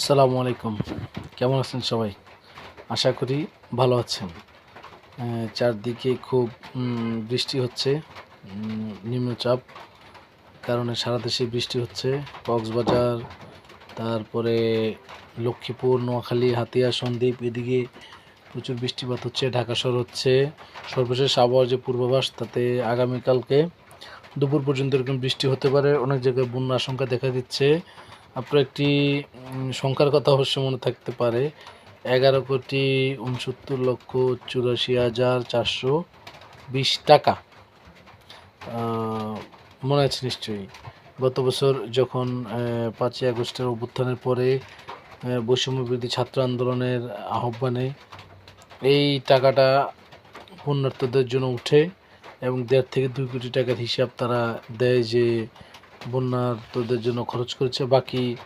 আসসালামু আলাইকুম। কেমন আছেন সবাই? আশা করি ভালো আছেন। চারদিকে খুব বৃষ্টি হচ্ছে নিম্নচাপ, কারণে সারা দেশে বৃষ্টি হচ্ছে। কক্সবাজার, তারপরে লক্ষ্মীপুর, নোয়াখালী, হাতিয়া, সন্দ্বীপ, এদিকে প্রচুর বৃষ্টিপাত হচ্ছে, ঢাকা শহর হচ্ছে। সর্বশেষ আবহাওয়ার যে পূর্বাভাস, তাতে আগামীকালকে দুপুর পর্যন্ত এরকম বৃষ্টি হতে পারে। অনেক জায়গায় বন্যা আশঙ্কা দেখা দিচ্ছে। আপনার একটি সংখ্যার কথা অবশ্য মনে থাকতে পারে। এগারো কোটি উনসত্তর লক্ষ চুরাশি হাজার চারশো বিশ টাকা। মনে আছে নিশ্চয়ই। গত বছর যখন পাঁচই আগস্টের অভ্যুত্থানের পরে আহ, বৈষম্য বিরোধী ছাত্র আন্দোলনের আহ্বানে এই টাকাটা পুণ্যার্থদের জন্য উঠে এবং দেড় থেকে দুই কোটি টাকার হিসাব তারা দেয় যে বন্যার্থদের জন্য খরচ করেছে, বাকি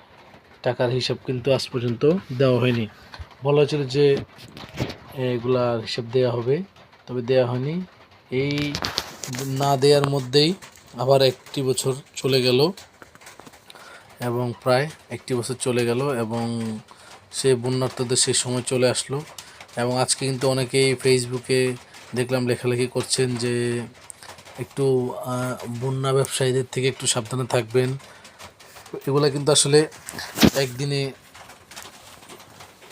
টাকার হিসাব কিন্তু আজ পর্যন্ত দেওয়া হয়নি। বলা হয়েছিল যে এগুলার হিসাব দেওয়া হবে, তবে দেওয়া হয়নি। এই না দেওয়ার মধ্যেই আবার একটি বছর চলে গেল এবং প্রায় একটি বছর চলে গেল এবং সে বন্যার্থদের সেই সময় চলে আসলো। এবং আজকে কিন্তু অনেকেই ফেসবুকে দেখলাম লেখালেখি করছেন যে একটু বন্যা ব্যবসায়ীদের থেকে একটু সাবধানে থাকবেন। এগুলা কিন্তু আসলে একদিনে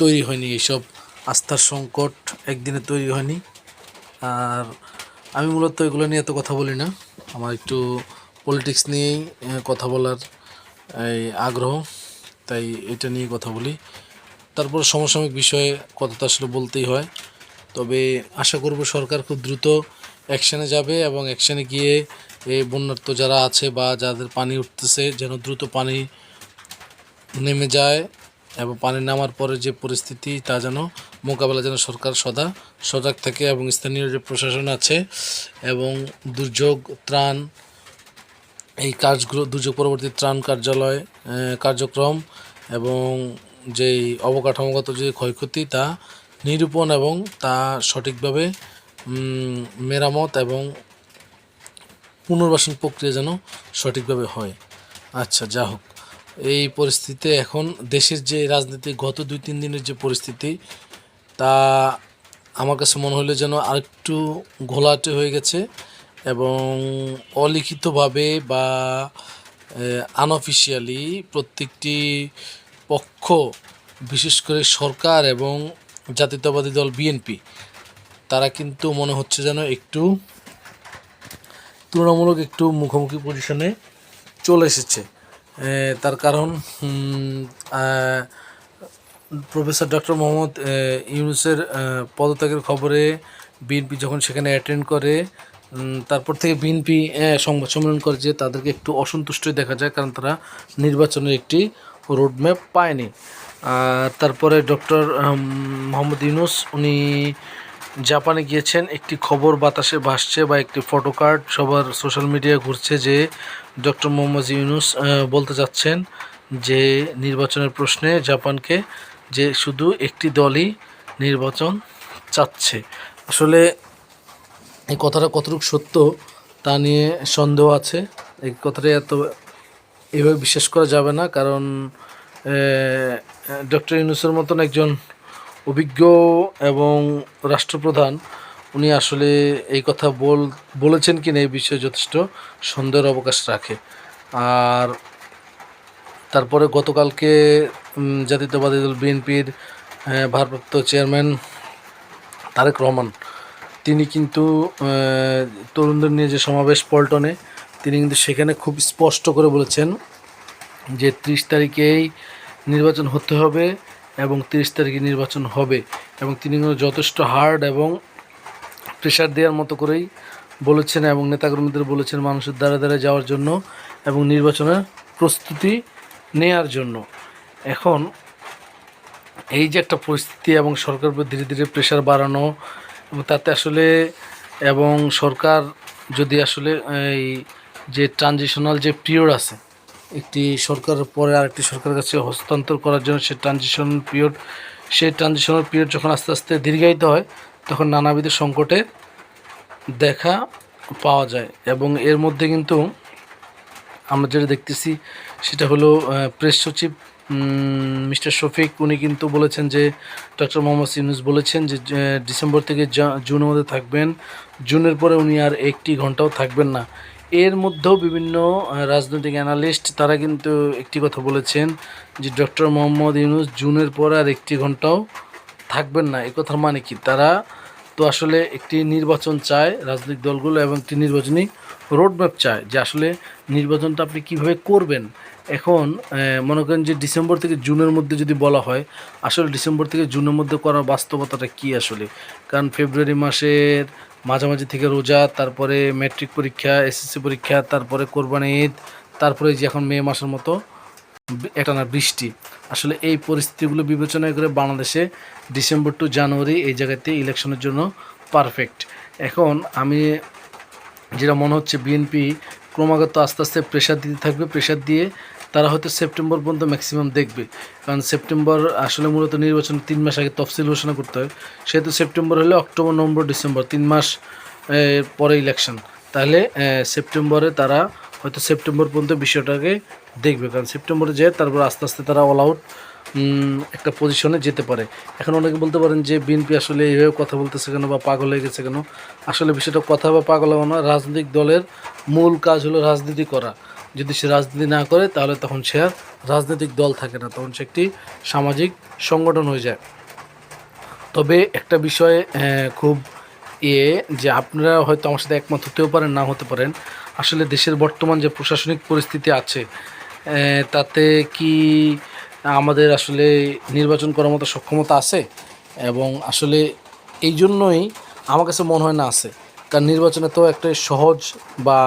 তৈরি হয়নি, এইসব আস্থার সংকট একদিনে তৈরি হয়নি। আর আমি মূলত এগুলো নিয়ে এত কথা বলি না। আমার একটু পলিটিক্স নিয়েই কথা বলার আগ্রহ, তাই এটা নিয়ে কথা বলি। তারপর সমসাময়িক বিষয়ে কথা তো আসলে বলতেই হয়। তবে আশা করব সরকার খুব দ্রুত অ্যাকশানে যাবে এবং অ্যাকশানে গিয়ে এই বন্যার্থ যারা আছে বা যাদের পানি উঠতেছে যেন দ্রুত পানি নেমে যায় এবং পানি নামার পরে যে পরিস্থিতি তা যেন মোকাবেলা যেন সরকার সদা সজাগ থাকে এবং স্থানীয় যে প্রশাসন আছে এবং দুর্যোগ ত্রাণ, এই কাজগুলো, দুর্যোগ পরবর্তী ত্রাণ কার্যালয় কার্যক্রম এবং যেই অবকাঠামোগত যে ক্ষয়ক্ষতি তা নিরূপণ এবং তা সঠিকভাবে মেরামত এবং পুনর্বাসন প্রক্রিয়া যেন সঠিকভাবে হয়। আচ্ছা যা হোক। এই পরিস্থিতিতে এখন দেশের যে রাজনীতি, গত দুই, তিন দিনের যে পরিস্থিতি, তা আমার কাছে মনে হলো যেন আরেকটু ঘোলাটে হয়ে গেছে এবং অলিখিতভাবে বা আনঅফিসিয়ালি প্রত্যেকটি পক্ষ, বিশেষ করে সরকার এবং জাতীয়তাবাদী দল, বিএনপি তারা কিন্তু মনে হচ্ছে যেন একটু তুলনামূলক একটু মুখোমুখি পজিশনে চলে এসেছে। তার কারণ প্রফেসর ডক্টর মোহাম্মদ ইউনুসের পদত্যাগের খবরে বিএনপি যখন সেখানে অ্যাটেন্ড করে তারপর থেকে বিএনপি সংবাদ সম্মেলন করে যে তাদেরকে একটু অসন্তুষ্টই দেখা যায় কারণ তারা নির্বাচনের একটি রোডম্যাপ পায়নি। আর তারপরে ডক্টর মোহাম্মদ ইউনুস, উনি জাপানে গিয়েছেন, একটি খবর বাতাসে ভাসছে বা একটি ফটো কার্ড সবার সোশ্যাল মিডিয়ায় ঘুরছে যে ডক্টর মোহাম্মদ ইউনুস বলতে চাচ্ছেন যে নির্বাচনের প্রশ্নে জাপানকে যে শুধু একটি দলই নির্বাচন চাচ্ছে। আসলে এই কথাটা কতটুকু সত্য তা নিয়ে সন্দেহ আছে। এই কথাটা এত এভাবে বিশ্বাস করা যাবে না, কারণ ডক্টর ইউনুসের মতন একজন অভিজ্ঞ এবং রাষ্ট্রপ্রধান, উনি আসলে এই কথা বল, বলেছেন কি না এই বিষয়ে যথেষ্ট সন্দেহের অবকাশ রাখে। আর তারপরে গতকালকে জাতীয়তাবাদী দল বিএনপির ভারপ্রাপ্ত চেয়ারম্যান তারেক রহমান, তিনি কিন্তু তরুণদের নিয়ে যে সমাবেশ পল্টনে, তিনি কিন্তু সেখানে খুব স্পষ্ট করে বলেছেন যে ত্রিশ তারিখেই নির্বাচন হতে হবে। এবং তিরিশ তারিখে নির্বাচন হবে এবং তিনি যথেষ্ট হার্ড এবং প্রেশার দেওয়ার মতো করেই বলেছেন এবং নেতাকর্মীদের বলেছেন মানুষের দ্বারা দ্বারা যাওয়ার জন্য এবং নির্বাচনের প্রস্তুতি নেয়ার জন্য। এখন এই যে একটা পরিস্থিতি এবং সরকার ধীরে ধীরে প্রেশার বাড়ানো এবং তাতে আসলে এবং সরকার যদি আসলে এই যে ট্রানজিশনাল যে পিরিয়ড আছে একটি সরকারের পরে আরেকটি সরকারের কাছে হস্তান্তর করার জন্য সে ট্রানজিশন পিরিয়ড সেই ট্রানজিশনাল পিরিয়ড যখন আস্তে আস্তে দীর্ঘায়িত হয়, তখন নানাবিধ সংকটে দেখা পাওয়া যায়। এবং এর মধ্যে কিন্তু আমরা যেটা দেখতেছি, সেটা হলো প্রেস সচিব মিস্টার শফিক, উনি কিন্তু বলেছেন যে ডক্টর মোহাম্মদ ইউনুস বলেছেন যে ডিসেম্বর থেকে জুনের মধ্যে থাকবেন। জুনের পরে উনি আর একটি ঘন্টাও থাকবেন না। এর মধ্যেও বিভিন্ন রাজনৈতিক অ্যানালিস্ট তারা কিন্তু একটি কথা বলেছেন যে ডক্টর মোহাম্মদ ইউনুস জুনের পর আর একটি ঘন্টাও থাকবেন না। এই কথার মানে কি? তারা তো আসলে একটি নির্বাচন চায়, রাজনৈতিক দলগুলো এবং একটি নির্বাচনী রোডম্যাপ চায় যে আসলে নির্বাচনটা আপনি কীভাবে করবেন। এখন মনে করেন যে ডিসেম্বর থেকে জুনের মধ্যে যদি বলা হয়, আসলে ডিসেম্বর থেকে জুনের মধ্যে করার বাস্তবতাটা কি আসলে? কারণ ফেব্রুয়ারি মাসের মাঝামাঝি থেকে রোজা, তারপরে ম্যাট্রিক পরীক্ষা এসএসসি পরীক্ষা, তারপরে কোরবানি ঈদ, তারপরে যে এখন মে মাসের মতো বি- একটানা বৃষ্টি। আসলে এই পরিস্থিতিগুলো বিবেচনা করে বাংলাদেশে ডিসেম্বর টু জানুয়ারি এই জায়গাতে ইলেকশনের জন্য পারফেক্ট এখন আমি যেটা মনে হচ্ছে বিএনপি ক্রমাগত আস্তে আস্তে প্রেশার দিতে থাকবে প্রেশার দিয়ে তারা হয়তো সেপ্টেম্বর পর্যন্ত ম্যাক্সিমাম দেখবে। কারণ সেপ্টেম্বর আসলে মূলত নির্বাচন তিন মাস আগে তফসিল ঘোষণা করতে হয়। সেহেতু সেপ্টেম্বর হলে অক্টোবর, নভেম্বর, ডিসেম্বর তিন মাস পরে ইলেকশন তাহলে সেপ্টেম্বরে তারা হয়তো সেপ্টেম্বর পর্যন্ত বিষয়টাকে দেখবে। কারণ সেপ্টেম্বরে যেয়ে তারপর আস্তে আস্তে তারা অল আউট একটা পজিশনে যেতে পারে। এখন অনেকে বলতে পারেন যে বিএনপি আসলে এইভাবে কথা বলতেছে কেন বা পাগল হয়ে গেছে কেন? আসলে বিষয়টা কথা বা পাগল হওয়া না। রাজনৈতিক দলের মূল কাজ হলো রাজনীতি করা। যদি সে রাজনীতি না করে, তাহলে তখন সে আর রাজনৈতিক দল থাকে না, তখন সে একটি সামাজিক সংগঠন হয়ে যায়। তবে একটা বিষয়ে খুব ইয়ে যে আপনারা হয়তো আমার সাথে একমত হতেও পারেন না হতে পারেন, আসলে দেশের বর্তমান যে প্রশাসনিক পরিস্থিতি আছে তাতে কি আমাদের আসলে নির্বাচন করার মতো সক্ষমতা আছে? এবং আসলে এই জন্যই আমার কাছে মনে হয় না আছে। কারণ নির্বাচনে তো একটা সহজ বা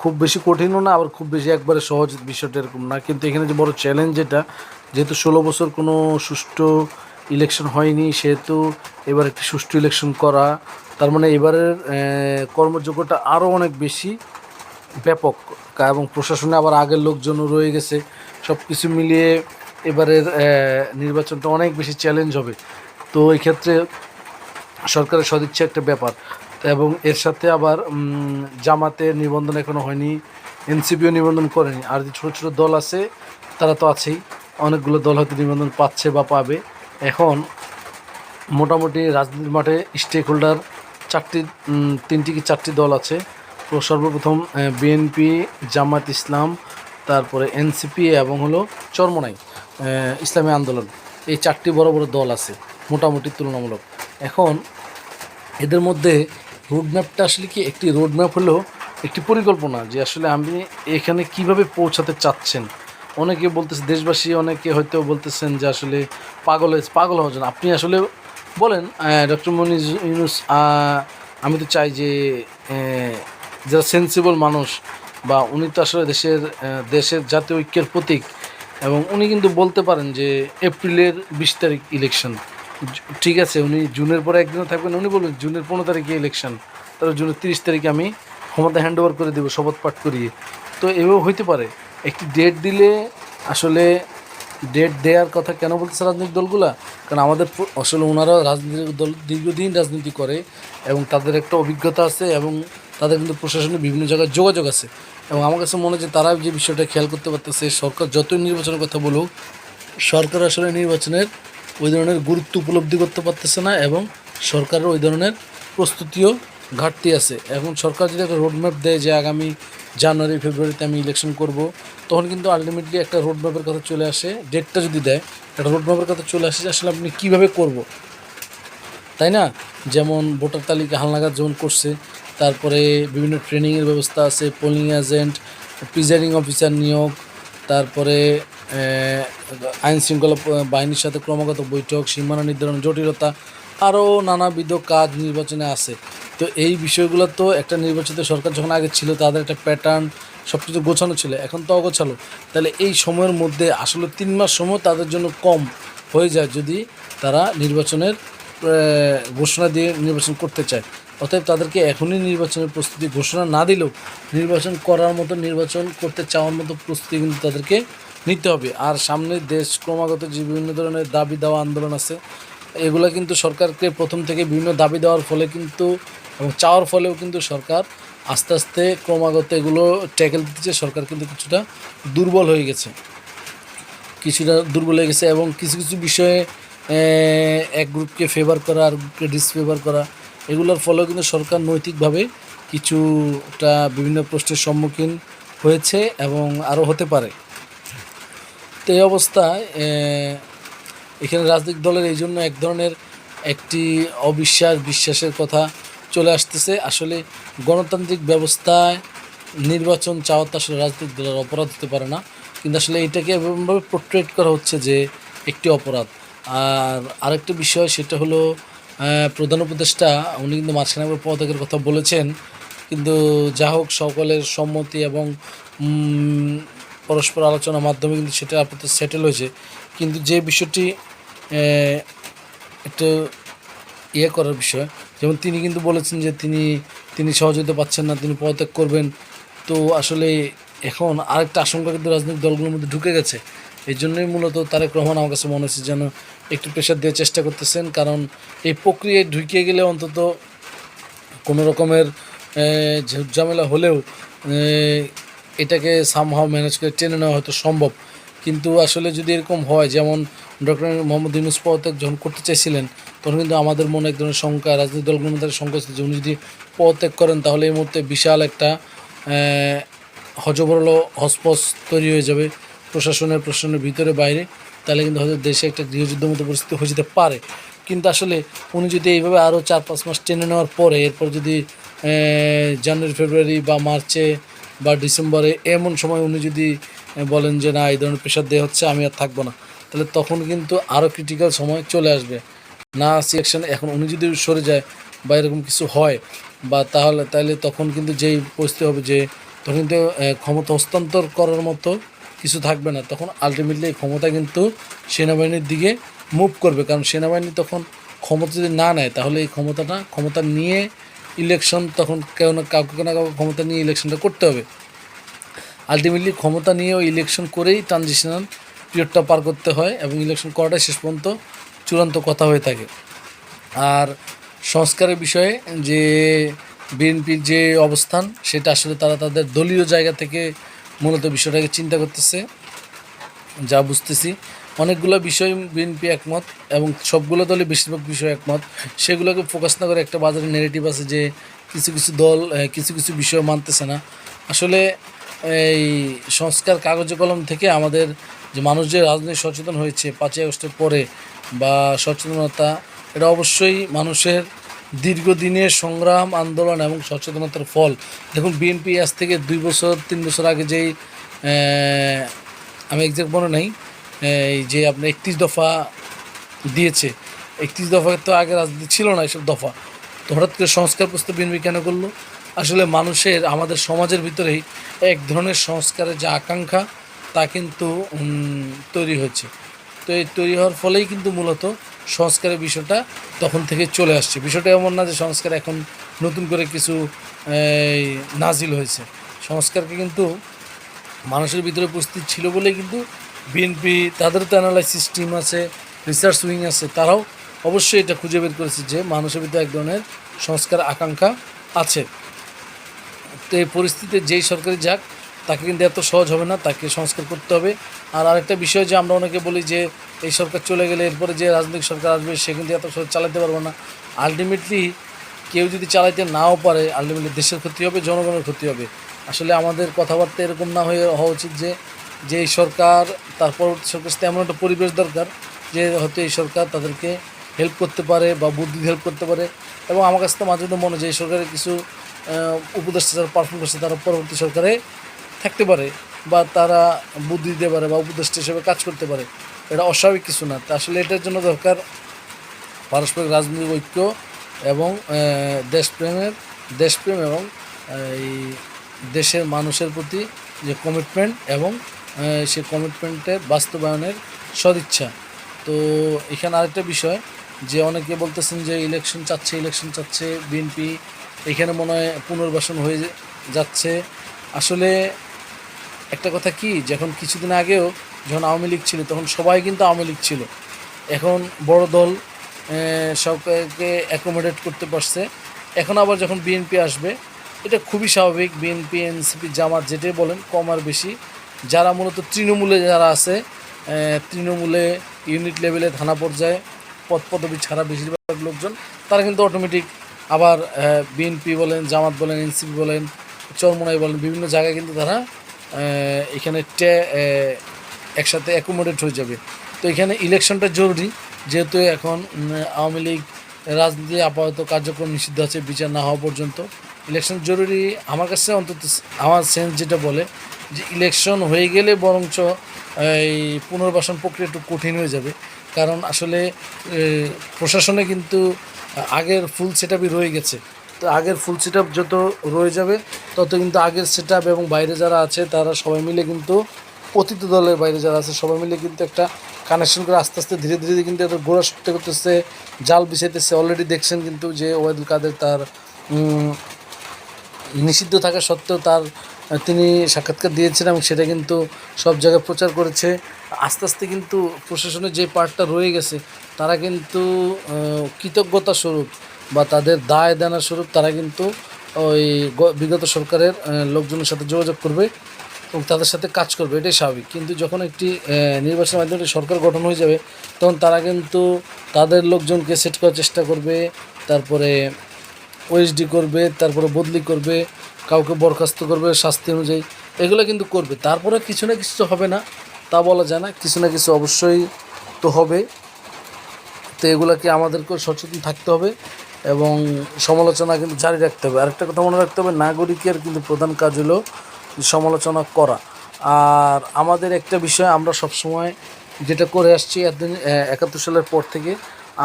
খুব বেশি কঠিনও না, আবার খুব বেশি একবারে সহজ বিষয়টা এরকম না। কিন্তু এখানে যে বড় চ্যালেঞ্জ যেটা, যেহেতু ষোলো বছর কোনো সুষ্ঠু ইলেকশন হয়নি, সেহেতু এবার একটি সুষ্ঠু ইলেকশন করা, তার মানে এবারের কর্মযোগ্যটা আরও অনেক বেশি ব্যাপক। এবং প্রশাসনে আবার আগের লোকজনও রয়ে গেছে। সব কিছু মিলিয়ে এবারের নির্বাচনটা অনেক বেশি চ্যালেঞ্জ হবে। তো এই ক্ষেত্রে সরকারের সদিচ্ছা একটা ব্যাপার। এবং এর সাথে আবার উম, জামাতের নিবন্ধন এখনও হয়নি এনসিপিও নিবন্ধন করেনি। আর যে ছোটো ছোটো দল আছে তারা তো আছেই। অনেকগুলো দল হয়তো নিবন্ধন পাচ্ছে বা পাবে। এখন মোটামুটি রাজনীতির মাঠে স্টেক হোল্ডার চারটি তিনটি কি চারটি দল আছে। তো সর্বপ্রথম বিএনপি জামাত ইসলাম তারপরে এনসিপি এবং হলো চরমনাই ইসলামী আন্দোলন। এই চারটি বড় বড় দল আছে মোটামুটি তুলনামূলক। এখন এদের মধ্যে রোডম্যাপটা আসলে কি একটি রোডম্যাপ হলো একটি পরিকল্পনা যে আসলে আমি এখানে কীভাবে পৌঁছাতে চাচ্ছেন? অনেকে বলতেছে, দেশবাসী অনেকে হয়তো বলতেছেন যে আসলে পাগল হয়েছে পাগল হওয়ার জন্য। আপনি আসলে বলেন ডক্টর মনিজ ইউনুস আমি তো চাই যে যারা সেন্সিবল মানুষ বা উনি তো আসলে দেশের দেশের জাতীয় ঐক্যের প্রতীক এবং উনি কিন্তু বলতে পারেন যে এপ্রিলের বিশ তারিখ ইলেকশন ঠিক আছে, উনি জুনের পরে একদিনও থাকবেন উনি বলবেন জুনের পনেরো তারিখে ইলেকশন তাহলে জুনের তিরিশ তারিখে আমি ক্ষমতা হ্যান্ড ওভার করে দেবো, শপথ পাঠ করিয়ে। তো এভাবে হইতে পারে, একটি ডেট দিলে আসলে ডেট দেওয়ার কথা কেন বলতেছে রাজনৈতিক দলগুলা? কারণ আমাদের আসলে ওনারা রাজনৈতিক দল দীর্ঘদিন রাজনীতি করে এবং তাদের একটা অভিজ্ঞতা আছে এবং তাদের কিন্তু প্রশাসনে বিভিন্ন জায়গায় যোগাযোগ আছে। এবং আমার কাছে মনে হচ্ছে তারা যে বিষয়টা খেয়াল করতে পারতেছে, সরকার যতই নির্বাচনের কথা বলুক, সরকার আসলে নির্বাচনের ওই ধরনের গুরুত্ব উপলব্ধি করতে পারতেছে না এবং সরকারের ওই ধরনের প্রস্তুতিও ঘাটতি আছে। এখন সরকার যদি একটা রোডম্যাপ দেয় যে আগামী জানুয়ারি, ফেব্রুয়ারিতে আমি ইলেকশন করব, তখন কিন্তু আলটিমেটলি একটা রোডম্যাপের কথা চলে আসে। ডেটটা যদি দেয়, একটা রোডম্যাপের কথা চলে আসে যে আসলে আপনি কীভাবে করব। তাই না? যেমন ভোটার তালিকা হালনাগাদ যেমন করছে, তারপরে বিভিন্ন ট্রেনিংয়ের ব্যবস্থা আছে পোলিং এজেন্ট প্রিজাইডিং অফিসার নিয়োগ, তারপরে আইন শৃঙ্খলা বাহিনীর সাথে ক্রমাগত বৈঠক, সীমানা নির্ধারণ, জটিলতা আরও নানাবিধ কাজ নির্বাচনে আছে। তো এই বিষয়গুলো তো একটা নির্বাচিত সরকার যখন আগে ছিল, তাদের একটা প্যাটার্ন সব কিছু গোছানো ছিল, এখন তো অগোছালো। তাহলে এই সময়ের মধ্যে আসলে তিন মাস সময় তাদের জন্য কম হয়ে যায় যদি তারা নির্বাচনের ঘোষণা দিয়ে নির্বাচন করতে চায়। অতএব তাদেরকে এখনই নির্বাচনের প্রস্তুতি, ঘোষণা না দিলেও নির্বাচন করার মতো, নির্বাচন করতে চাওয়ার মতো প্রস্তুতি কিন্তু তাদেরকে নিতে হবে। আর সামনে দেশ ক্রমাগত যে বিভিন্ন ধরনের দাবি দেওয়া আন্দোলন আছে, এগুলো কিন্তু সরকারকে প্রথম থেকে বিভিন্ন দাবি দেওয়ার ফলে কিন্তু, এবং চাওয়ার ফলেও কিন্তু সরকার আস্তে আস্তে ক্রমাগত এগুলো ট্যাকেল দিচ্ছে। সরকার কিন্তু কিছুটা দুর্বল হয়ে গেছে। কিছুটা দুর্বল হয়ে গেছে এবং কিছু কিছু বিষয়ে এক গ্রুপকে ফেভার করা, আর গ্রুপকে ডিসফেভার করা, এগুলোর ফলেও কিন্তু সরকার নৈতিকভাবে কিছুটা বিভিন্ন প্রশ্নের সম্মুখীন হয়েছে এবং আরও হতে পারে। তো এই অবস্থায় এখানে রাজনৈতিক দলের এই জন্য এক ধরনের একটি অবিশ্বাস, বিশ্বাসের কথা চলে আসতেছে। আসলে গণতান্ত্রিক ব্যবস্থায় নির্বাচন চাওয়া তো আসলে রাজনৈতিক দলের অপরাধ হতে পারে না। কিন্তু আসলে এটাকে এমনভাবে পোর্ট্রেট করা হচ্ছে যে একটি অপরাধ। আর আরেকটা বিষয় সেটা হলো প্রধান উপদেষ্টা, উনি কিন্তু মাঝখানে একবার পদত্যাগের কথা বলেছেন। কিন্তু যা হোক সকলের সম্মতি এবং পরস্পর আলোচনার মাধ্যমে কিন্তু সেটা আপাতত সেটেল হয়েছে। কিন্তু যে বিষয়টি একটু ইয়ে করার বিষয়, যেমন তিনি কিন্তু বলেছেন যে তিনি তিনি সহযোগিতা পাচ্ছেন না, তিনি পদত্যাগ করবেন। তো আসলে এখন আরেকটা আশঙ্কা কিন্তু রাজনৈতিক দলগুলোর মধ্যে ঢুকে গেছে। এই জন্যই মূলত তারেক রহমান আমার কাছে মনে হচ্ছে যেন একটু প্রেশার দেওয়ার চেষ্টা করতেছেন। কারণ এই প্রক্রিয়ায় ঢুকে গেলে অন্তত কোনো রকমের ঝামেলা হলেও এটাকে সামহাও ম্যানেজ করে টেনে নেওয়া হয়তো সম্ভব। কিন্তু আসলে যদি এরকম হয়, যেমন ডক্টর মোহাম্মদ ইউনুস পদত্যাগ যখন করতে চাইছিলেন, তখন কিন্তু আমাদের মনে এক ধরনের শঙ্কা, রাজনৈতিক দলগুলোর মধ্যে শঙ্কা ছিল যে উনি যদি পদত্যাগ করেন, তাহলে এই মুহূর্তে বিশাল একটা হজবরল হসপস তৈরি হয়ে যাবে প্রশাসনের প্রশাসনের ভিতরে বাইরে। তাহলে কিন্তু হয়তো দেশে একটা গৃহযুদ্ধের মতো পরিস্থিতি হয়ে যেতে পারে। কিন্তু আসলে উনি যদি এইভাবে আরও চার পাঁচ মাস টেনে নেওয়ার পরে, এরপর যদি জানুয়ারি, ফেব্রুয়ারি বা মার্চে বা ডিসেম্বরে এমন সময় উনি যদি বলেন যে না, এই ধরনের প্রেশার দেওয়া হচ্ছে, আমি আর থাকব না। তাহলে তখন কিন্তু আরও ক্রিটিক্যাল সময় চলে আসবে। না সিলেকশন এখন উনি যদি সরে যায় বা এরকম কিছু হয়, বা তাহলে তাহলে তখন কিন্তু যেই পরিস্থিতি হবে যে, তখন কিন্তু ক্ষমতা হস্তান্তর করার মতো কিছু থাকবে না। তখন আলটিমেটলি এই ক্ষমতা কিন্তু সেনাবাহিনীর দিকে মুভ করবে। কারণ সেনাবাহিনী তখন ক্ষমতা যদি না নেয়, তাহলে এই ক্ষমতাটা, ক্ষমতা নিয়ে ইলেকশন তখন কেউ না কাউকে না কাউকে ক্ষমতা নিয়ে ইলেকশনটা করতে হবে। আলটিমেটলি ক্ষমতা নিয়েও ইলেকশন করেই ট্রানজিশনাল পিরিয়ডটা পার করতে হয় এবং ইলেকশন করাটাই শেষ পর্যন্ত চূড়ান্ত কথা হয়ে থাকে। আর সংস্কারের বিষয়ে যে বিএনপির যে অবস্থান, সেটা আসলে তারা তাদের দলীয় জায়গা থেকে মূলত বিষয়টাকে চিন্তা করতেছে। যা বুঝতেছি। অনেকগুলো বিষয় বিএনপি একমত এবং সবগুলো দলে বেশিরভাগ বিষয় একমত। সেগুলোকে ফোকাস না করে একটা বাজারে নেগেটিভ আছে যে কিছু কিছু দল কিছু কিছু বিষয় মানতেছে না। আসলে এই সংস্কার কাগজে কলম থেকে আমাদের যে মানুষ যে রাজনৈতিক সচেতন হয়েছে পাঁচই আগস্টের পরে বা সচেতনতা, এটা অবশ্যই মানুষের দীর্ঘদিনের সংগ্রাম, আন্দোলন এবং সচেতনতার ফল। দেখুন, বিএনপি আজ থেকে দুই বছর, তিন বছর আগে যেই আমি এক্সাক্ট মনে নাই এই যে আপনার একত্রিশ দফা দিয়েছে, একত্রিশ দফা তো আগে রাজনীতি ছিল না এসব দফা। তো হঠাৎ করে সংস্কার প্রস্তাব বিএনপি কেন করল? আসলে মানুষের, আমাদের সমাজের ভিতরেই এক ধরনের সংস্কারের যে আকাঙ্ক্ষা, তা কিন্তু তৈরি হচ্ছে তো এই তৈরি হওয়ার ফলেই কিন্তু মূলত সংস্কারের বিষয়টা তখন থেকে চলে আসছে। বিষয়টা এমন না যে সংস্কার এখন নতুন করে কিছু নাজিল হয়েছে। সংস্কারকে কিন্তু মানুষের ভিতরে উপস্থিত ছিল বলেই কিন্তু বিএনপি, তাদের তো অ্যানালাইসিস টিম আছে রিসার্চ উইং আছে, তারাও অবশ্যই এটা খুঁজে বের করেছে যে মানুষের ভিতরে এক ধরনের সংস্কার আকাঙ্ক্ষা আছে। তো এই পরিস্থিতিতে যেই সরকারি যাক, তাকে কিন্তু এত সহজ হবে না, তাকে সংস্কার করতে হবে। আর আরেকটা বিষয় যে আমরা অনেকে বলি যে এই সরকার চলে গেলে এরপরে যে রাজনৈতিক সরকার আসবে, সে কিন্তু এত সহজ চালাতে পারবে না। আলটিমেটলি কেউ যদি চালাইতে নাও পারে আলটিমেটলি দেশের ক্ষতি হবে, জনগণের ক্ষতি হবে। আসলে আমাদের কথাবার্তা এরকম না হয়ে হওয়া উচিত যে যে এই সরকার তার পরবর্তী সরকার এমন একটা পরিবেশ দরকার যে হয়তো এই সরকার তাদেরকে হেল্প করতে পারে বা বুদ্ধি হেল্প করতে পারে। এবং আমার কাছে তো মাঝে মধ্যে মনে হয় যে এই সরকারের কিছু উপদেষ্টা যারা পারফর্ম করছে, তারা পরবর্তী সরকারে থাকতে পারে বা তারা বুদ্ধি দিতে পারে বা উপদেষ্টা হিসেবে কাজ করতে পারে। এটা অস্বাভাবিক কিছু না। আসলে এটার জন্য দরকার পারস্পরিক রাজনৈতিক ঐক্য এবং দেশপ্রেমের, দেশপ্রেম এবং এই দেশের মানুষের প্রতি যে কমিটমেন্ট এবং সে কমিটমেন্টের বাস্তবায়নের সদিচ্ছা। তো এখানে আরেকটা বিষয়, যে অনেকে বলতেছেন যে ইলেকশন চাচ্ছে ইলেকশন চাচ্ছে বিএনপি এখানে মনে হয় পুনর্বাসন হয়ে যাচ্ছে। আসলে একটা কথা কি, যখন কিছুদিন আগেও যখন আওয়ামী লীগ ছিল, তখন সবাই কিন্তু আওয়ামী লীগ ছিল। এখন বড় দল সবকে অ্যাকোমোডেট করতে পারছে। এখন আবার যখন বিএনপি আসবে, এটা খুবই স্বাভাবিক। বিএনপি এনসিপি জামাত যেটাই বলেন, কম আর বেশি। যারা মূলত তৃণমূলে যারা আছে তৃণমূলে ইউনিট লেভেলে থানা পর্যায়ে পদ পদবি ছাড়া বেশিরভাগ লোকজন, তারা কিন্তু অটোমেটিক আবার বিএনপি বলেন, জামাত বলেন এনসিপি বলেন, চরমোনাই বলেন, বিভিন্ন জায়গায় কিন্তু তারা এখানে টে একসাথে অ্যাকোমোডেট হয়ে যাবে। তো এখানে ইলেকশনটা জরুরি, যেহেতু এখন আওয়ামী লীগ রাজনীতি আপাতত কার্যক্রম নিষিদ্ধ আছে, বিচার না হওয়া পর্যন্ত। ইলেকশন জরুরি, আমার কাছে অন্তত আমার সেন্স যেটা বলে যে ইলেকশন হয়ে গেলে বরঞ্চ, এই পুনর্বাসন প্রক্রিয়া একটু কঠিন হয়ে যাবে। কারণ আসলে প্রশাসনে কিন্তু আগের ফুল সেট রয়ে গেছে। তো আগের ফুল সেট যত রয়ে যাবে, তত কিন্তু আগের সেট এবং বাইরে যারা আছে, তারা সবাই মিলে কিন্তু অতীত দলের বাইরে যারা আছে, সবাই মিলে কিন্তু একটা কানেকশন করে আস্তে আস্তে ধীরে ধীরে কিন্তু একটা গোড়া শক্তি করতেছে, জাল বিছাইতেছে। অলরেডি দেখছেন কিন্তু যে ওয়াইদুল কাদের তার নিষিদ্ধ থাকা সত্ত্বেও তার তিনি সাক্ষাৎকার দিয়েছেন এবং সেটা কিন্তু সব জায়গায় প্রচার করেছে। আস্তে আস্তে কিন্তু প্রশাসনের যে পার্টটা রয়ে গেছে, তারা কিন্তু কৃতজ্ঞতা স্বরূপ বা তাদের দায় দানা স্বরূপ তারা কিন্তু ওই বিগত সরকারের লোকজনের সাথে যোগাযোগ করবে এবং তাদের সাথে কাজ করবে। এটাই স্বাভাবিক। কিন্তু যখন একটি নির্বাচনের মাধ্যমে সরকার গঠন হয়ে যাবে, তখন তারা কিন্তু তাদের লোকজনকে সেট করার চেষ্টা করবে, তারপরে ওএসডি করবে, তারপরে বদলি করবে কাউকে বরখাস্ত করবে শাস্তি অনুযায়ী, এগুলো কিন্তু করবে। তারপরে কিছু না কিছু হবে না, তা বলা যায় না। কিছু না কিছু অবশ্যই তো হবে। তো এগুলোকে আমাদেরকেও সচেতন থাকতে হবে এবং সমালোচনা কিন্তু জারি রাখতে হবে। আরেকটা কথা মনে রাখতে হবে, নাগরিকের কিন্তু প্রধান কাজ হলো সমালোচনা করা। আর আমাদের একটা বিষয়, আমরা সবসময় যেটা করে আসছি একদিন একাত্তর সালের পর থেকে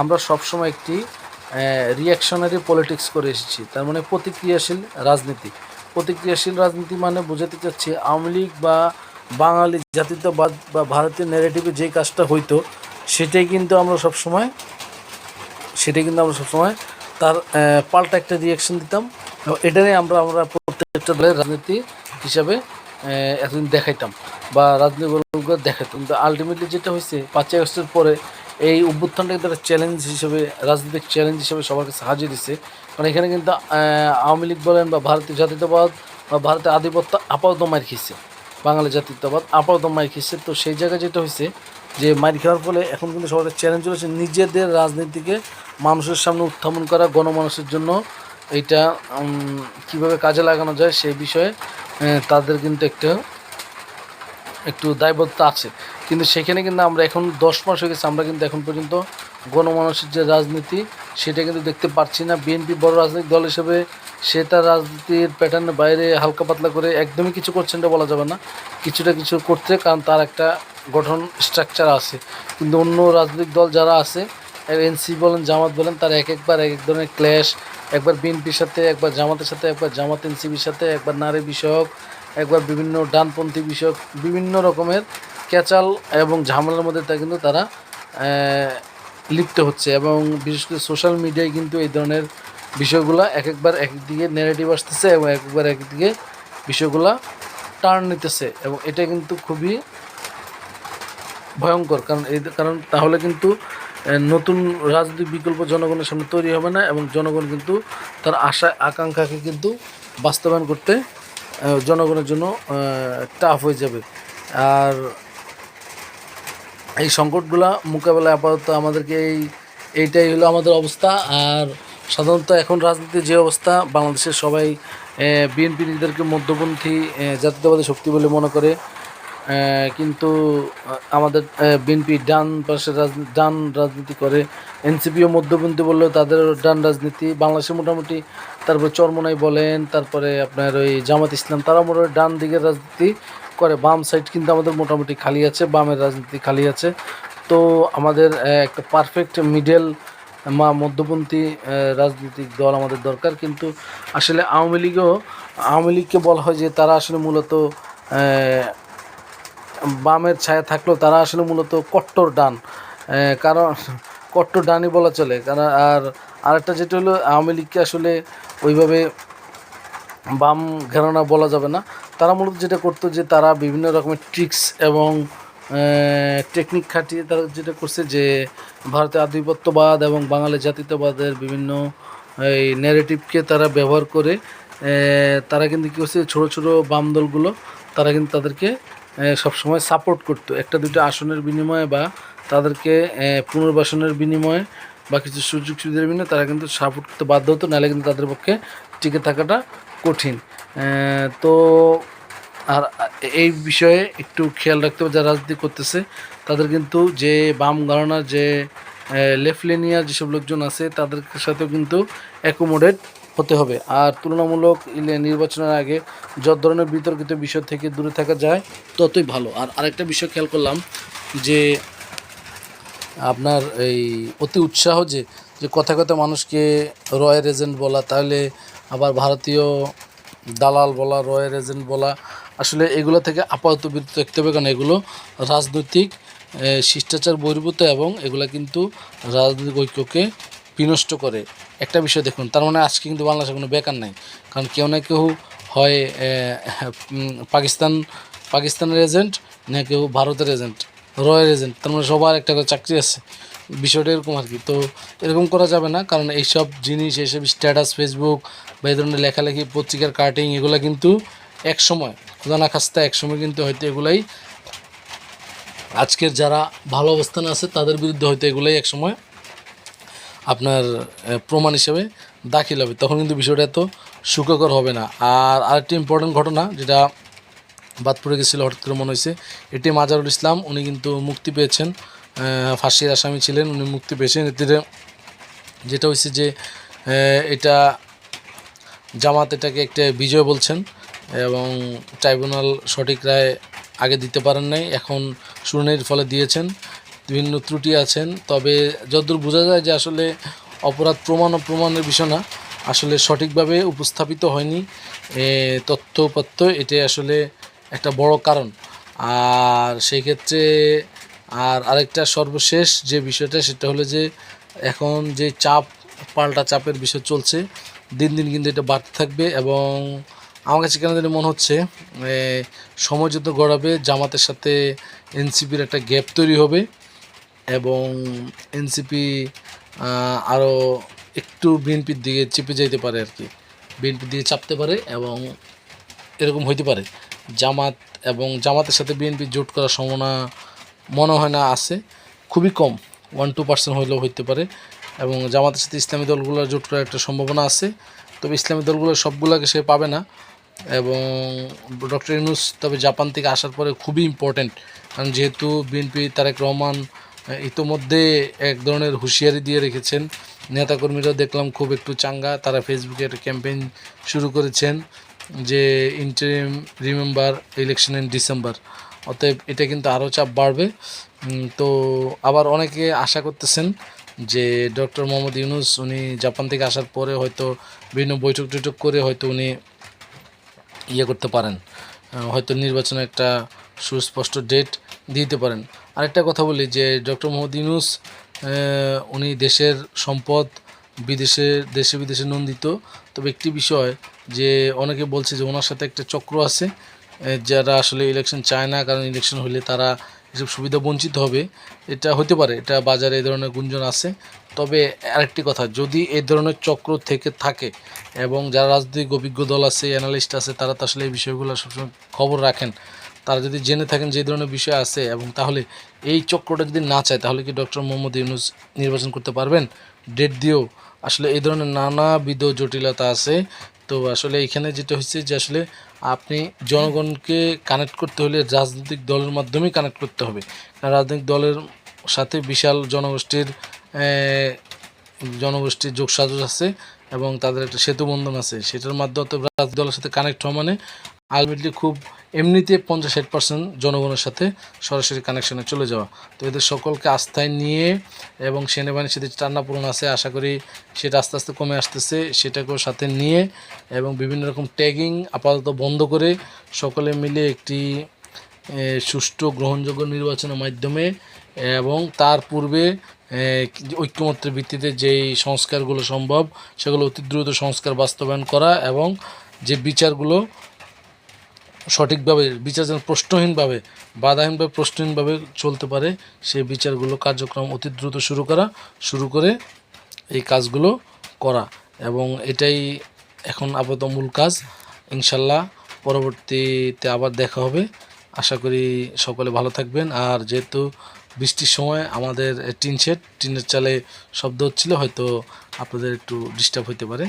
আমরা সবসময় একটি রিয়াকশনারি পলিটিক্স করে এসেছি। তার মানে প্রতিক্রিয়াশীল রাজনীতি। প্রতিক্রিয়াশীল রাজনীতি মানে বোঝাতে চাচ্ছি আওয়ামী লীগ বা বাঙালি জাতীয়তাবাদ বা ভারতীয় ন্যারেটিভে যে কাজটা হইতো, সেটাই কিন্তু আমরা সবসময়, সেটাই কিন্তু আমরা সবসময় তার পাল্টা একটা রিয়াকশন দিতাম। এবং এটা নিয়ে আমরা আমরা প্রত্যেকটা দলের রাজনীতি হিসাবে এতদিন দেখাইতাম বা রাজনীতি দেখাইতাম। কিন্তু আলটিমেটলি যেটা হয়েছে, পাঁচই আগস্টের পরে এই অভ্যুত্থানটা কিন্তু একটা চ্যালেঞ্জ হিসেবে, রাজনৈতিক চ্যালেঞ্জ হিসেবে সবার কাছে হাজির দিচ্ছে কারণ এখানে কিন্তু আওয়ামী লীগ বলেন বা ভারতীয় জাতীয়তাবাদ বা ভারতের আধিপত্য আপাতত মার খেয়েছে। বাঙালি জাতীয়তাবাদ আপাতত মার খেয়েছে। তো সেই জায়গায় যেটা হয়েছে যে মার খাওয়ার ফলে এখন কিন্তু সবার চ্যালেঞ্জ চলেছে নিজেদের রাজনীতিকে মানুষের সামনে উত্থাপন করা, গণমানুষের জন্য এটা কীভাবে কাজে লাগানো যায় সেই বিষয়ে তাদের কিন্তু একটা, একটু দায়বদ্ধতা আছে। কিন্তু সেখানে কিন্তু আমরা এখন দশ মাস হয়ে গেছে, আমরা কিন্তু এখন পর্যন্ত গণমানুষের যে রাজনীতি, সেটা কিন্তু দেখতে পাচ্ছি না। বিএনপি বড় রাজনৈতিক দল হিসেবে সে তার রাজনীতির প্যাটার্নের বাইরে হালকা পাতলা করে একদমই কিছু করছেন বলা যাবে না। কিছুটা কিছু করতে, কারণ তার একটা গঠন স্ট্রাকচার আছে। কিন্তু অন্য রাজনৈতিক দল যারা আছে এনসি বলেন, জামাত বলেন, তার এক একবার এক এক ধরনের ক্ল্যাশ একবার বিএনপির সাথে, একবার জামাতের সাথে, একবার জামাত এনসিবির সাথে, একবার নারী বিষয়ক, একবার বিভিন্ন ডানপন্থী বিষয়ক, বিভিন্ন রকমের ক্যাচাল এবং ঝামেলার মধ্যে তা কিন্তু তারা লিপ্ত হচ্ছে এবং বিশেষ করে সোশ্যাল মিডিয়ায় কিন্তু এই ধরনের বিষয়গুলো এক একবার একদিকে নেগেটিভ আসতেছে এবং এক একবার একদিকে বিষয়গুলা টার্ন নিতেছে এবং এটা কিন্তু খুবই ভয়ঙ্কর। কারণ এই কারণ তাহলে কিন্তু নতুন রাজনৈতিক বিকল্প জনগণের সামনে তৈরি হবে না এবং জনগণ কিন্তু তার আশা, আকাঙ্ক্ষাকে কিন্তু বাস্তবায়ন করতে জনগণের জন্য টাফ হয়ে যাবে। আর এই সংকটগুলা মোকাবেলায় আপাতত আমাদেরকে এই, এইটাই হলো আমাদের অবস্থা। আর সাধারণত এখন রাজনীতির যে অবস্থা, বাংলাদেশের সবাই বিএনপি নিজেদেরকে মধ্যপন্থী জাতীয়তাবাদী শক্তি বলে মনে করে। কিন্তু আমাদের বিএনপি ডান পাশে ডান রাজনীতি করে। এনসিপিও মধ্যপন্থী বললেও তাদের ডান রাজনীতি। বাংলাদেশে মোটামুটি তারপরে চরমনাই বলেন, তারপরে আপনার ওই জামাত ইসলাম তারা মোটামুটি ডান দিকের রাজনীতি। করে, বাম সাইড কিন্তু আমাদের মোটামুটি খালি আছে, বামের রাজনীতি খালি আছে। তো আমাদের একটা পারফেক্ট মিডল মা মধ্যপন্থী রাজনৈতিক দল আমাদের দরকার। কিন্তু আসলে আওয়ামী লীগও, আওয়ামী লীগকে বলা হয় যে তারা আসলে মূলত বামের ছায়া থাকলেও তারা আসলে মূলত কট্টর ডান। কারণ কট্টর ডানই বলা চলে। কারণ আর আরেকটা যেটা হলো, আওয়ামী লীগকে আসলে ওইভাবে বাম ঘেরানা বলা যাবে না। তারা মূলত যেটা করতো যে তারা বিভিন্ন রকমের ট্রিক্স এবং টেকনিক খাটিয়ে তারা যেটা করছে যে, ভারতের আধিপত্যবাদ এবং বাঙালি জাতীয়তাবাদের বিভিন্ন, এই ন্যারেটিভকে তারা ব্যবহার করে তারা কিন্তু কী করছে, ছোটো ছোটো বাম দলগুলো তারা কিন্তু তাদেরকে সবসময় সাপোর্ট করতো। একটা দুটো আসনের বিনিময়ে বা তাদেরকে পুনর্বাসনের বিনিময়ে বা কিছু সুযোগ সুবিধার বিনিময়ে তারা কিন্তু সাপোর্ট করতে বাধ্য হতো, নাহলে কিন্তু তাদের পক্ষে টিকে থাকাটা কঠিন। তো আর এই বিষয়ে একটু খেয়াল রাখতে হবে, যারা রাজনীতি করতেছে, তাদের কিন্তু যে বাম ঘরানার যে লেফলেনিয়ার যেসব লোকজন আছে, তাদের সাথেও কিন্তু অ্যাকোমোডেট হতে হবে। আর তুলনামূলক নির্বাচনের আগে যত ধরনের বিতর্কিত বিষয় থেকে দূরে থাকা যায়, ততই ভালো। আর আরেকটা বিষয় খেয়াল করলাম যে, আপনার এই অতি উৎসাহ যে যে কথা কথা মানুষকে রয়্যাল এজেন্ট বলা, তাহলে আবার ভারতীয় দালাল বলা রয়্যাল এজেন্ট বলা, আসলে এগুলো থেকে আপাতত বিরত থাকতে হবে। কারণ এগুলো রাজনৈতিক শিষ্টাচার বহির্ভূত এবং এগুলো কিন্তু রাজনৈতিক ঐক্যকে বিনষ্ট করে। একটা বিষয় দেখুন, তার মানে আজকে কিন্তু বাংলাদেশে কোনো বেকার নাই। কারণ কেউ না কেউ হয় পাকিস্তান, পাকিস্তানের এজেন্ট, না কেউ ভারতের এজেন্ট রয়্যাল এজেন্ট। তার মানে সবার একটা করে চাকরি আছে। বিষয়টা এরকম আর কি। তো এরকম করা যাবে না, কারণ এইসব জিনিস, এইসব স্ট্যাটাস ফেসবুক বা এই ধরনের লেখালেখি, পত্রিকার কাটিং এগুলো কিন্তু এক সময় খোদা না খাস্তা এক সময় কিন্তু হয়তো এগুলাই আজকের যারা ভালো অবস্থানে আছে, তাদের বিরুদ্ধে হয়তো এগুলাই এক সময় আপনার প্রমাণ হিসেবে দাখিল হবে। তখন কিন্তু বিষয়টা এত সুখকর হবে না। আর আরেকটি ইম্পর্টেন্ট ঘটনা, যেটা বাদ পড়ে গেছিল, হঠাৎ করে মনে হয়েছে এটি মাজারুল ইসলাম, উনি কিন্তু মুক্তি পেয়েছেন। ফাঁসির আসামি ছিলেন উনি মুক্তি পেয়েছেন। এতে যেটা হয়েছে যে এটা জামাত এটাকে একটা বিজয় বলছেন এবং ট্রাইব্যুনাল সঠিক রায় আগে দিতে পারেন নাই এখন শুনানির ফলে দিয়েছেন। বিভিন্ন ত্রুটি আছেন তবে যতদূর বোঝা যায় যে আসলে অপরাধ প্রমাণ ও প্রমাণের বিষয় না আসলে সঠিকভাবে উপস্থাপিত হয়নি। এ, তথ্যপত্র এটাই আসলে একটা বড় কারণ। আর সেই ক্ষেত্রে আর আরেকটা সর্বশেষ যে বিষয়টা, সেটা হলো যে এখন যে চাপ, পাল্টা চাপের বিষয় চলছে, দিন দিন কিন্তু এটা বাড়তে থাকবে এবং আমার কাছে কেন জানি মনে হচ্ছে সময় যত গড়াবে, জামাতের সাথে এনসিপির একটা গ্যাপ তৈরি হবে এবং এনসিপি আরও একটু বিএনপির দিকে চেপে যেতে পারে আর কি। বিএনপির দিকে চাপতে পারে এবং এরকম হইতে পারে। জামাত এবং জামাতের সাথে বিএনপি জোট করার সম্ভাবনা মনে হয় না আছে, খুবই কম ওয়ান টু পার্সেন্ট হইলেও হইতে পারে। এবং জামাতের সাথে ইসলামী দলগুলোর জোট করার একটা সম্ভাবনা আছে। তবে ইসলামী দলগুলো সবগুলোকে সে পাবে না। এবং ডক্টর ইউনুস তবে জাপান থেকে আসার পরে খুবই ইম্পর্ট্যান্ট কারণ যেহেতু বিএনপি তারেক রহমান ইতোমধ্যে এক ধরনের হুঁশিয়ারি দিয়ে রেখেছেন। নেতাকর্মীরা দেখলাম খুব একটু চাঙ্গা, তারা ফেসবুকে একটা ক্যাম্পেইন শুরু করেছেন যে interim remember election in December অতএব এটা কিন্তু আরও চাপ বাড়বে। তো আবার অনেকে আশা করতেছেন যে ডক্টর মোহাম্মদ ইউনুস উনি জাপান থেকে আসার পরে হয়তো বিভিন্ন বৈঠক টৈঠক করে হয়তো উনি ইয়ে করতে পারেন হয়তো নির্বাচনে একটা সুস্পষ্ট ডেট দিতে পারেন। আরেকটা কথা বলি যে ডক্টর মোহাম্মদ ইউনুস উনি দেশের সম্পদ, বিদেশে, দেশে বিদেশে নন্দিত। তবে একটি বিষয় যে অনেকে বলছে যে ওনার সাথে একটা চক্র আছে যারা আসলে ইলেকশন চায় না, কারণ ইলেকশন হলে তারা এসব সুবিধা বঞ্চিত হবে, এটা হতে পারে, এটা বাজারে এই ধরনের গুঞ্জন আছে। তবে আরেকটি কথা, যদি এই ধরনের চক্র থেকে থাকে এবং যারা রাজনৈতিক অভিজ্ঞ দল আছে অ্যানালিস্ট আছে, তারা তো আসলে এই বিষয়গুলো সবসময় খবর রাখেন। তারা যদি জেনে থাকেন যে ধরনের বিষয় আছে এবং তাহলে এই চক্রটা যদি না চায়, তাহলে কি ডক্টর মোহাম্মদ ইউনুস নির্বাচন করতে পারবেন? ডেট দিয়েও আসলে এই ধরনের নানাবিধ জটিলতা আছে। তো আসলে এখানে যেটা হচ্ছে যে আসলে আপনি জনগণকে কানেক্ট করতে হলে রাজনৈতিক দলের মাধ্যমেই কানেক্ট করতে হবে। কারণ রাজনৈতিক দলের সাথে বিশাল জনগোষ্ঠীর জনগোষ্ঠীর যোগসাজস আছে এবং তাদের একটা সেতু বন্ধন আছে। সেটার মাধ্যমে রাজনৈতিক দলের সাথে কানেক্ট হওয়া মানে আলটিমেটলি খুব এমনিতে পঞ্চাশ ষাট পার্সেন্ট জনগণের সাথে সরাসরি কানেকশনে চলে যাওয়া। তো এদের সকলকে আস্থায় নিয়ে এবং সেনাবাহিনীর সাথে টান্নাপূরণ আছে আশা করি সেটা আস্তে আস্তে কমে আসতেছে সেটাকেও সাথে নিয়ে এবং বিভিন্ন রকম ট্যাগিং আপাতত বন্ধ করে সকলে মিলে একটি সুষ্ঠু গ্রহণযোগ্য নির্বাচনের মাধ্যমে এবং তার পূর্বে এ, ঐক্যমত্যের ভিত্তিতে যেই সংস্কারগুলো সম্ভব সেগুলো অতি দ্রুত সংস্কার বাস্তবায়ন করা এবং যে বিচারগুলো সঠিকভাবে, বিচার যেন প্রশ্নহীনভাবে, বাধাহীনভাবে, প্রশ্নহীনভাবে চলতে পারে, সেই বিচারগুলো কার্যক্রম অতি দ্রুত শুরু করা, শুরু করে এই কাজগুলো করা। এবং এটাই এখন আপাতত মূল কাজ। ইনশাল্লাহ পরবর্তীতে আবার দেখা হবে। আশা করি সকলে ভালো থাকবেন। আর যেহেতু বৃষ্টির সময় আমাদের টিন শেড, টিনের চালে শব্দ হচ্ছিল, হয়তো আপনাদের একটু ডিস্টার্ব হতে পারে।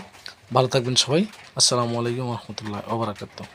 ভালো থাকবেন সবাই। আসসালামু আলাইকুম রহমতুল্লাহ ওবরাকাতুহ